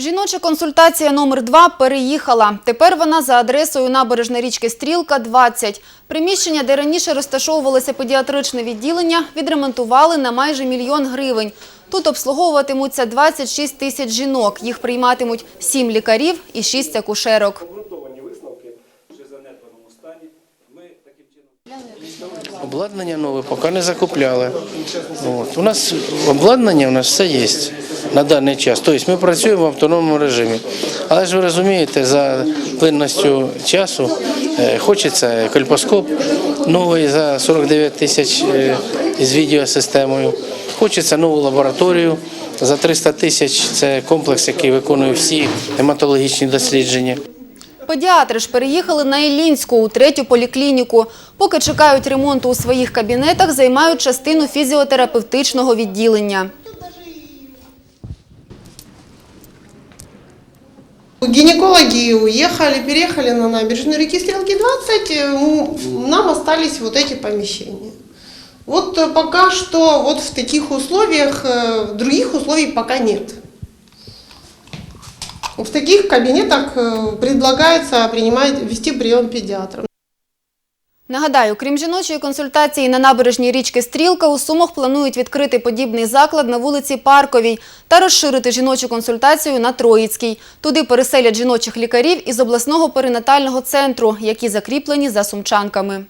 Жіноча консультація номер 2 переїхала. Тепер вона за адресою набережна річки Стрілка, 20. Приміщення, де раніше розташовувалося педіатричне відділення, відремонтували на майже мільйон гривень. Тут обслуговуватимуться 26 тисяч жінок. Їх прийматимуть 7 лікарів і 6 акушерок. обґрунтовані висновки при занедбаному стані. Ми таким чином Обладнання нове поки не закупляли. От. У нас обладнання у нас все є на даний час. Тобто ми працюємо в автономному режимі. Але ж ви розумієте, за плинністю часу е, хочеться кольпоскоп новий за 49 тисяч е, з відеосистемою. Хочеться нову лабораторію за 300 тисяч. Це комплекс, який виконує всі гематологічні дослідження. Педіатри ж переїхали на Іллінську у третю поліклініку. Поки чекають ремонту у своїх кабінетах, займають частину фізіотерапевтичного відділення. Гинекологи уехали, переехали на набережную реки Стрелки 20, э, нам остались вот эти помещения. Вот э, пока что вот в таких условиях, э, других условий пока нет. В таких кабинетах предлагается принимать, вести прием педиатров. Нагадаю, крім жіночої консультації на набережній річки Стрілка, у Сумах планують відкрити подібний заклад на вулиці Парковій та розширити жіночу консультацію на Троїцькій. Туди переселять жіночих лікарів із обласного перинатального центру, які закріплені за сумчанками.